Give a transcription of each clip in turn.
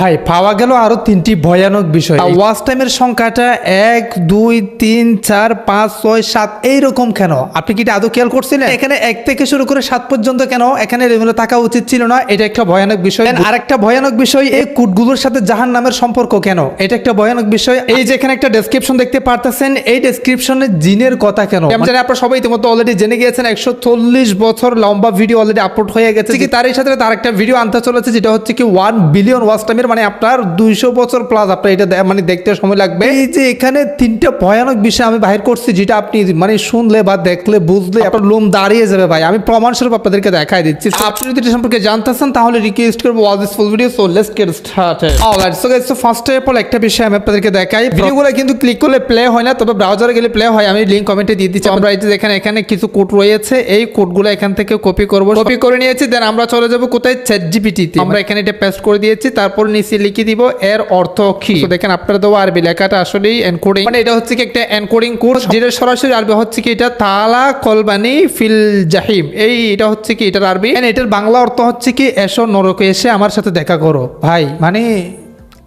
ভাই পাওয়া গেল আরও তিনটি ভয়ানক বিষয়। ওয়াচ টাইমের সংখ্যাটা এক দুই তিন চার পাঁচ ছয় সাত এইরকম কেন? আপনি কি এটা আদৌ খেয়াল করছিলেন? এখানে এক থেকে শুরু করে সাত পর্যন্ত কেন? এখানে রেগুলো থাকা উচিত ছিল না। এটা একটা ভয়ানক বিষয়। আর একটা ভয়ানক বিষয় এই কুটগুলোর সাথে জাহান নামের সম্পর্ক কেন? এটা একটা ভয়ানক বিষয়। এই যে এখানে একটা ডেসক্রিপশন দেখতে পারতেছেন এই ডেসক্রিপশনে জিনের কথা কেন? জানি আপনারা সবাই ইতিমধ্যে অলরেডি জেনে গিয়েছেন একশো চল্লিশ বছর লম্বা ভিডিও অলরেডি আপলোড হয়ে গেছে। কি তারই সাথে তার একটা ভিডিও আনতে চলেছে যেটা হচ্ছে কি ওয়ান বিলিয়ন ওয়াচ টাইমের মানে আপনার দুইশো বছর প্লাস আপনার এটা মানে দেখতে সময় লাগবে। এই যে এখানে তিনটা ভয়ানক বিষয় আমি বাহির করছি যেটা আপনি মানে শুনলে বা দেখলে বুঝলে আপনার লোম দাঁড়িয়ে যাবে ভাই। আমি প্রমাণ স্বরূপ আপনাদেরকে দেখাই দিচ্ছি। আপনি যদি এটা সম্পর্কে জানতে চান তাহলে রিকোয়েস্ট করব this full video so let's get started alright so guys so first of all একটা বিষয় আমি আপনাদেরকে দেখাই। ভিডিওগুলো কিন্তু ক্লিক করলে প্লে হয় না তবে ব্রাউজারে গেলে প্লে হয়। আমি লিংক কমেন্টে দিয়ে দিচ্ছি। আমরা এই যে এখানে এখানে কিছু কোড রয়েছে। এই কোডগুলো এখান থেকে কপি করব। কপি করে নিয়েছি দেন আমরা চলে যাব কোথায়? চ্যাট জিপিটিতে আমরা এখানে এটা পেস্ট করে দিয়েছি। তারপর নিচে লিখে দিব এর অর্থ কি? দেখেন আপনারা দেওয়া আরবি লেখাটা আসলেই এনকোডিং মানে এটা হচ্ছে কি একটা এনকোডিং কোর্স যেটা সরাসরি আরবি হচ্ছে কি এটা তালা কলবানি ফিল জাহিম। এই এটা হচ্ছে কি এটার আরবি? এটার বাংলা অর্থ হচ্ছে কি এসো নরকে এসে আমার সাথে দেখা করো। ভাই মানে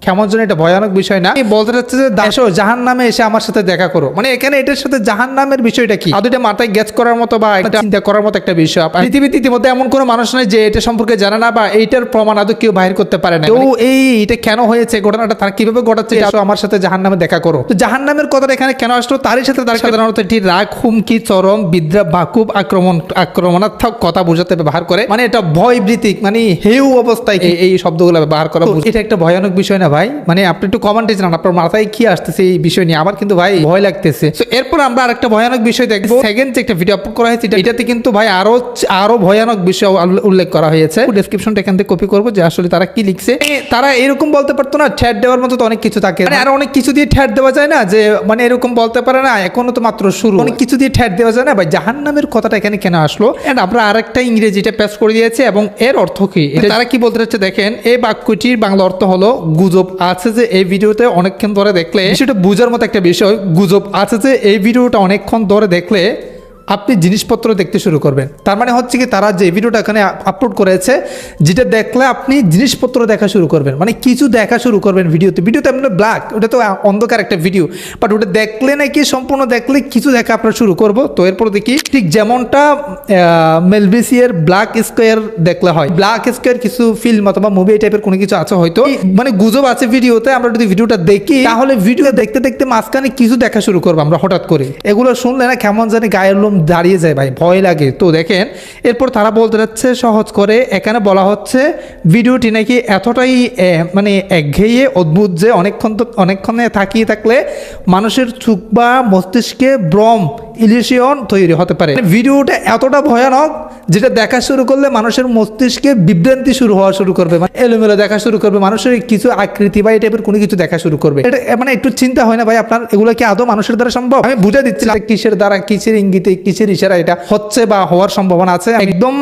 কেমন যেন এটা ভয়ানক বিষয় না। আমি বলতে চাচ্ছি যে দেখো জাহান নামে এসে আমার সাথে দেখা করো। মানে এখানে এটার সাথে জাহান নামের বিষয়টা কি? আদৌ এটা মাথায় গ্যাস করার মতো বা একটা চিন্তা করার মতো একটা বিষয়। পৃথিবীতে ইতিমধ্যে এমন কোনো মানুষ নাই যে এটা সম্পর্কে জানে না বা এইটার প্রমাণ আদৌ কেউ বাহির করতে পারে না। তো এই এটা কেন হয়েছে? ঘটনাটা তারা কীভাবে ঘটাচ্ছে? আসো আমার সাথে জাহান নামে দেখা করো। তো জাহান নামের কথাটা এখানে কেন আসলো? তারই সাথে তার সাধারণত একটি রাগ হুমকি চরম বিদ্রা বাকুব আক্রমণ আক্রমণাত্মক কথা বোঝাতে ব্যবহার করে। মানে এটা ভয় বৃতিক মানে হেউ অবস্থায় এই- শব্দগুলো ব্যবহার করা এটা একটা ভয়ানক বিষয় না ভাই? মানে আপনি একটু কমেন্টে জানান আপনার মাথায় কি আসতেছে এই বিষয় নিয়ে? আমার কিন্তু ভাই ভয় লাগতেছে। তো এরপর আমরা আরেকটা ভয়ানক বিষয় দেখব। সেকেন্ড যে একটা ভিডিও আপলোড করা হয়েছে এটাতে কিন্তু ভাই আরও আরও ভয়ানক বিষয় উল্লেখ করা হয়েছে। ডেসক্রিপশনটা এখান থেকে কপি করব যে আসলে তারা কি লিখছে। তারা এরকম বলতে পারতো না ঠ্যাট দেওয়ার মতো তো অনেক কিছু থাকে। মানে আরও অনেক কিছু দিয়ে ঠ্যাট দেওয়া যায় না যে মানে এরকম বলতে পারে না এখনও তো মাত্র শুরু। অনেক কিছু দিয়ে ঠ্যাট দেওয়া যায় না। ভাই জাহান নামের কথাটা এখানে কেন আসলো? এন্ড আমরা আরেকটা ইংরেজিটা পেশ করে দিয়েছে এবং এর অর্থ কি? তারা কি বলতে চাচ্ছে দেখেন এই বাক্যটির বাংলা অর্থ হলো গুজব আছে যে এই ভিডিওতে অনেকক্ষণ ধরে দেখলে সেটা বুঝার মতো একটা বিষয়, গুজব আছে যে এই ভিডিওটা অনেকক্ষণ ধরে দেখলে আপনি জিনিসপত্র দেখতে শুরু করবেন। তার মানে হচ্ছে কি তারা যে ভিডিওটা এখানে আপলোড করেছে, যেটা দেখলে আপনি জিনিসপত্র দেখা শুরু করবেন। মানে কিছু দেখা শুরু করবেন ভিডিওতে ভিডিওতে আপনার ব্ল্যাক ওটা তো অন্ধকার একটা ভিডিও বাট ওটা দেখলে নাকি, সম্পূর্ণ দেখলে কিছু দেখা আপনার শুরু করব। তো এরপর দেখি, ঠিক যেমনটা মেলভিসিয়ার ব্ল্যাক স্কোয়ার দেখলে হয়। ব্ল্যাক স্কোয়ার কিছু ফিল্ম অথবা মুভি টাইপের কোনো কিছু আছে হয়তো। মানে গুজব আছে ভিডিওতে আমরা যদি ভিডিওটা দেখি, তাহলে ভিডিও দেখতে দেখতে মাঝখানে কিছু দেখা শুরু করব আমরা হঠাৎ করে। এগুলো শুনলে না কেমন জানি গায়ের লোম দাঁড়িয়ে যায় ভাই, ভয় লাগে। তো দেখেন, এরপর তারা বলতে যাচ্ছে, সহজ করে, এখানে বলা হচ্ছে, ভিডিওটি নাকি এতটাই মানে একঘেয়ে, অদ্ভুত যে, অনেকক্ষণ তো, অনেকক্ষণে থাকিয়ে থাকলে মানুষের চুক বা মস্তিষ্কে ভ্রম ইলিশিয়ন তৈরি হতে পারে। মানে ভিডিওটা এতটা ভয়ানক, যেটা দেখা শুরু করলে মানুষের মস্তিষ্কে বিভ্রান্তি শুরু হওয়া শুরু করবে। মানে এলোমেলো দেখা শুরু করবে, মানুষের কিছু আকৃতি বা এই টাইপের কোনো কিছু দেখা শুরু করবে। এটা মানে একটু চিন্তা হয় না ভাই আপনার? এগুলো কি আদৌ মানুষের দ্বারা সম্ভব? আমি বুঝে দিচ্ছি কিসের দ্বারা, কিসের ইঙ্গিতে, কিসের ইশারা এটা হচ্ছে বা হওয়ার সম্ভাবনা আছে। একদম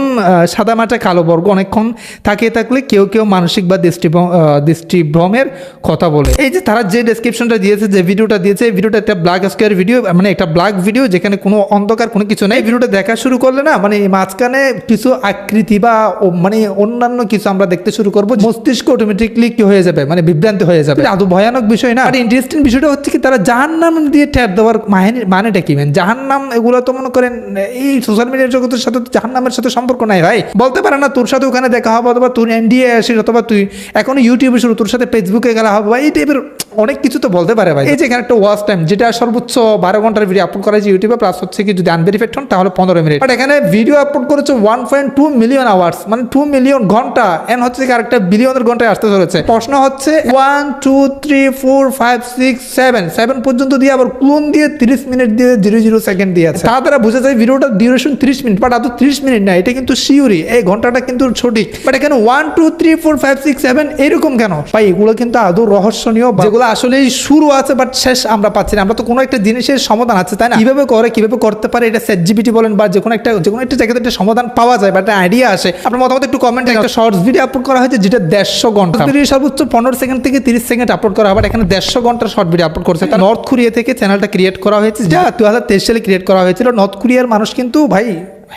সাদা মাঠে কালো বর্গ অনেকক্ষণ তাকিয়ে থাকলে কেউ কেউ মানসিক বা দৃষ্টিভ্রম দৃষ্টিভ্রমের কথা বলে। এই যে তারা যে ডেসক্রিপশনটা দিয়েছে, যে ভিডিওটা দিয়েছে, এই ভিডিওটা একটা ব্ল্যাক স্কোয়ার ভিডিও মানে একটা ব্ল্যাক ভিডিও যেখানে কোনো অন্ধকার কোনো কিছু নেই। ভিডিওটা দেখা শুরু করলে না মানে মাঝখানে কিছু আকৃতি বা মানে অন্যান্য কিছু আমরা দেখতে শুরু করব। মস্তিষ্ক অটোমেটিকলি কি হয়ে যাবে? মানে বিভ্রান্তি হয়ে যাবে। আদৌ ভয়ানক বিষয় না। আর ইন্টারেস্টিং বিষয়টা হচ্ছে কি তারা জাহান নাম দিয়ে ট্যাপ দেওয়ার মাহিনী- মানেটা কি? মানে জাহান নাম এগুলো তো মনে করেন এই সোশ্যাল মিডিয়ার জগতের সাথে জাহান নামের সাথে সম্পর্ক নাই ভাই। বলতে পারে না তোর সাথে ওখানে দেখা হবে অথবা তুই এনডিএ আসিস অথবা তুই এখন ইউটিউবে শুরু তোর সাথে ফেসবুকে গেলা হবে বা এই টাইপের অনেক কিছু তো বলতে পারে ভাই। এই যে এখানে একটা ওয়াচ টাইম যেটা সর্বোচ্চ বারো ঘণ্টার ভিডিও আপলোড করা হয়েছে ইউটিউবে প্লাস হচ্ছে কি যদি আনভেরিফাইড হন, তাহলে পনেরো মিনিট বাট এখানে ভিডিও আপলোড করেছে one point two million hours মানে টু মিলিয়ন ঘণ্টা এন হচ্ছে কি আরেকটা বিলিয়নের ঘন্টায় আসতে চলেছে। প্রশ্ন হচ্ছে one two three four five six seven seven পর্যন্ত দিয়ে আবার ক্লোন দিয়ে তিরিশ মিনিট দিয়ে জিরো জিরো সেকেন্ড দিয়ে আছে? তা দ্বারা বোঝা যায় ভিডিওটা ডিউরেশন তিরিশ মিনিট বাট আদৌ তিরিশ মিনিট না, এটা কিন্তু শিওরি এই ঘন্টাটা কিন্তু সঠিক। বাট এখানে one two three four five six seven এরকম কেন? ভাই, এগুলো কিন্তু আদৌ রহস্যনীয় বা- যেগুলো আসলে শুরু আছে বাট শেষ আমরা পাচ্ছি না। আমরা তো কোনো একটা জিনিসের সমাধান আছে তাই না? কীভাবে করে কীভাবে করতে পারে এটা সেট জিবিটি বলেন বা যে কোনো একটা যে কোনো একটা জায়গাতে একটা সমাধান পাওয়া যায় বা একটা আইডিয়া আসে। আপনার মতামত একটু কমেন্টে একটা শর্টস ভিডিও আপলোড করা হয়েছে যেটা দেড়শো ঘণ্টা। যদি সর্বোচ্চ পনেরো সেকেন্ড থেকে তিরিশ সেকেন্ড আপলোড করা বাট এখানে দেড়শো ঘণ্টার শর্ট ভিডিও আপলোড করছে। নর্থ কোরিয়া থেকে চ্যানেলটা ক্রিয়েট করা হয়েছে যা দু হাজার তেইশ সালে ক্রিয়েট করা হয়েছিল। নর্থ কোরিয়ার মানুষ কিন্তু ভাই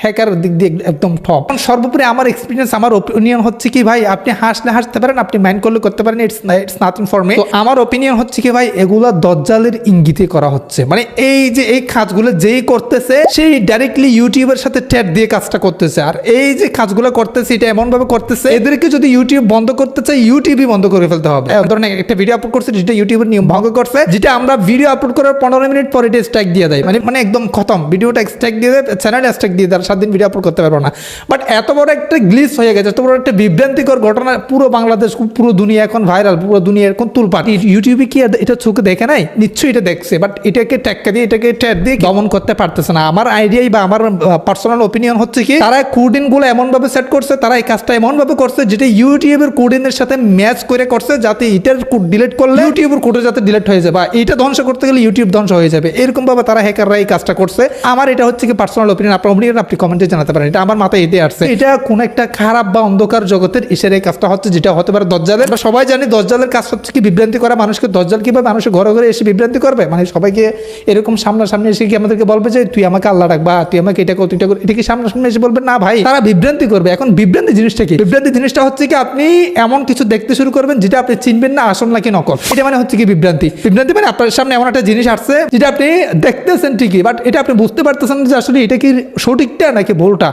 হ্যাকার দিক দিয়ে একদম টপ সর্বোপরি আমার এক্সপিরিয়েন্স আমার ওপিনিয়ন হচ্ছে কি ভাই, আপনি হাসলে হাসতে পারেন, আপনি মাইন্ড করলে করতে পারেন it's it's nothing for me তো আমার ওপিনিয়ন হচ্ছে কি ভাই, এগুলা দজ্জালের ইঙ্গিতে করা হচ্ছে। মানে এই যে, এই কাজগুলো যেই করতেছে, সেই ডাইরেক্টলি ইউটিউবের সাথে ট্যাট দিয়ে কাজটা করতেছে। আর এই যে কাজগুলো করতেছে, এটা এমন ভাবে করতেছে, এদেরকে যদি ইউটিউব বন্ধ করতে চাই ইউটিউবই বন্ধ করে ফেলতে হবে। ধরনের একটা ভিডিও আপলোড করছে, যেটা ইউটিউবের নিয়ম ভঙ্গ করছে, যেটা আমরা ভিডিও আপলোড করার পনেরো মিনিট পরে এটা স্ট্রাইক দিয়ে দেয়। মানে মানে একদম খতম ভিডিওটা স্ট্রাইক দিয়ে দেয় চ্যানেলে স্ট্রাইক দিয়ে দেয়। সাত দিন ভিডিও আপলোড করতে পারব না। বাট এত বড় একটা গ্লিস হয়ে গেছে, এত বড় একটা বিভ্রান্তিকর ঘটনা, পুরো বাংলাদেশ, পুরো দুনিয়া এখন ভাইরাল পুরো দুনিয়া এখন তুলপাট। ইউটিউবে কি এটা চোখে দেখে নাই? নিশ্চয়ই এটা দেখছে বাট এটাকে ট্যাক্কা দিয়ে, এটাকে ট্যাট দিয়ে দমন করতে পারতেছে না। আমার আইডিয়াই বা আমার পার্সোনাল ওপিনিয়ন হচ্ছে কি, তারা কোডিনগুলো এমন ভাবে সেট করছে, তারা এই কাজটা এমনভাবে করছে, যেটা ইউটিউবের কোডিনের সাথে ম্যাচ করে করছে, যাতে এটার কোড ডিলিট করলে ইউটিউবের কোডে যাতে ডিলিট হয়ে যাবে বা এটা ধ্বংস করতে গেলে ইউটিউব ধ্বংস হয়ে যাবে। এরকম ভাবে তারা হ্যাকাররা এই কাজটা করছে। আমার এটা হচ্ছে কি পার্সোনাল ওপিনিয়ন আপনার ওপিনিয়ন আপনি কমেন্টে জানাতে পারেন। এটা আমার মাথায় এতে আসছে। এটা কোন একটা খারাপ বা অন্ধকার জগতের ইশারে কাজটা হচ্ছে যেটা হতে পারে দজ্জালের। আমরা সবাই জানি দজ্জালের কাজ হচ্ছে কি বিভ্রান্তি করা। মানুষকে দজ্জাল কীভাবে মানুষের ঘরে ঘরে এসে বিভ্রান্তি করবে? মানে সবাইকে এরকম সামনাসামনি এসে কি আমাদেরকে বলবে যে তুই আমাকে আল্লাহ রাখ বা তুই আমাকে এটা কর তুই এটা কর এটা কি সামনাসামনি এসে বলবে? না ভাই তারা বিভ্রান্তি করবে। এখন বিভ্রান্তি জিনিসটা কি? বিভ্রান্তি জিনিসটা হচ্ছে কি আপনি এমন কিছু দেখতে শুরু করবেন যেটা আপনি চিনবেন না আসল নাকি নকল। এটা মানে হচ্ছে কি বিভ্রান্তি? বিভ্রান্তি মানে আপনার সামনে এমন একটা জিনিস আসছে যেটা আপনি দেখতেছেন ঠিকই বাট এটা আপনি বুঝতে পারতেছেন যে আসলে এটা কি সঠিকটা নাকি ভুলটা?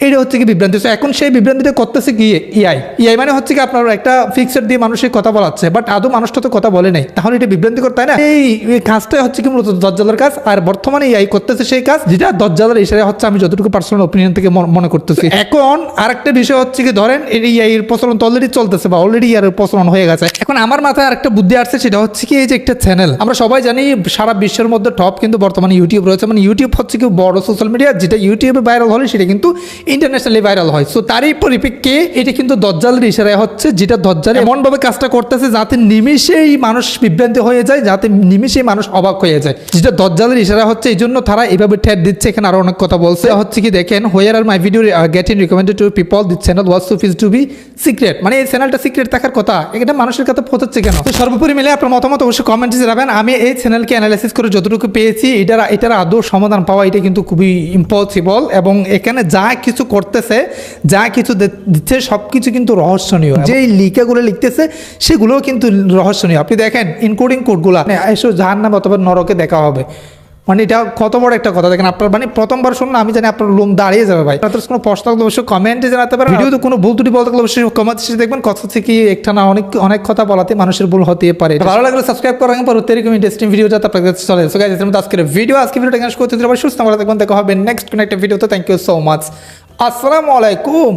এটা হচ্ছে কি বিভ্রান্তি। এখন সেই বিভ্রান্তিটা করতেছে কি ইআই ইআই মানে হচ্ছে কি আপনার একটা ফিক্সড দিয়ে মানুষের কথা বলাচ্ছে বাট আদৌ মানুষটা তো কথা বলে নাই। তাহলে এটা বিভ্রান্তিকর, তাই না? এই এই কাজটা হচ্ছে কি মূলত দজ্জালের কাজ, আর বর্তমানে ইআই করতেছে সেই কাজ, যেটা দজ্জালের ইশারা হচ্ছে আমি যতটুকু পার্সোনাল ওপিনিয়ন থেকে মনে- করতেছি। এখন আরেকটা বিষয় হচ্ছে কি, ধরেন এই ইআই এর প্রচলন তো অলরেডি চলতেছে বা অলরেডি ইয়ার প্রচলন হয়ে গেছে। এখন আমার মাথায় আরেকটা বুদ্ধি আসছে, সেটা হচ্ছে কি এই যে একটা চ্যানেল আমরা সবাই জানি সারা বিশ্বের মধ্যে টপ কিন্তু বর্তমানে ইউটিউব রয়েছে মানে ইউটিউব হচ্ছে কি বড় সোশ্যাল মিডিয়া যেটা ইউটিউবে ভাইরাল হলে সেটা কিন্তু ইন্টারন্যাশনালি ভাইরাল হয়। সো তারই পরিপ্রেক্ষে এটা কিন্তু দজ্জালের ইশারায় হচ্ছে, যেটা দজ্জাল এমনভাবে কাজটা করতেছে যাতে নিমিষেই মানুষ বিভ্রান্তি হয়ে যায়, যাতে নিমিষেই মানুষ অবাক হয়ে যায়। যেটা দজ্জালের ইশারা হচ্ছে, এই জন্য তারা এভাবে ঠেট দিচ্ছে। এখানে আরও অনেক কথা বলছে। হচ্ছে কি দেখেন where are my video get recommended to people this channel was to to be secret মানে এই চ্যানেলটা সিক্রেট থাকার কথা, এটা মানুষের কাছে পৌঁছাচ্ছে কেন? তো সর্বোপরি মিলে আপনার মতামত অবশ্যই কমেন্টে জানাবেন। আমি এই চ্যানেলকে অ্যানালাইসিস করে যতটুকু পেয়েছি, এটার এটার আদৌ সমাধান পাওয়া এটা কিন্তু খুবই ইম্পসিবল এবং এখানে যা কিছু করতেছে যা কিছু দিচ্ছে সব কিছু কিন্তু রহস্যনীয়। যেই লিখাগুলো লিখতেছে সেগুলোও কিন্তু রহস্যনীয়। আপনি দেখেন ইনক্লুডিং কোডগুলো এসো জাহান নাম অথবা নরকে দেখা হবে। মানে এটা কত বড় একটা কথা। দেখেন আপনার মানে প্রথমবার শুনুন আমি জানি আপনার লোম দাঁড়িয়ে যাবে ভাই। আপনার কোনো প্রশ্ন থাকলে অবশ্যই কমেন্টে জানাতে পারেন। ভিডিও তো কোনো ভুল ত্রুটি বলতে গেলে অবশ্যই কমেন্ট শেষে দেখবেন। কথা হচ্ছে কি একটা না অনেক অনেক কথা বলাতে মানুষের ভুল হতে পারে। ভালো লাগলে সাবস্ক্রাইব করার পর এরকম ইন্টারেস্টিং ভিডিও যাতে আপনার কাছে চলে। সো গাইজ আজকের ভিডিও আজকে ভিডিওটা শেষ করতে দিলে আবার সুস্থ ভালো থাকবেন। দেখা হবে নেক্সট কোনো একটা ভিডিওতে থ্যাংক ইউ সো মাচ আসসালামু আলাইকুম।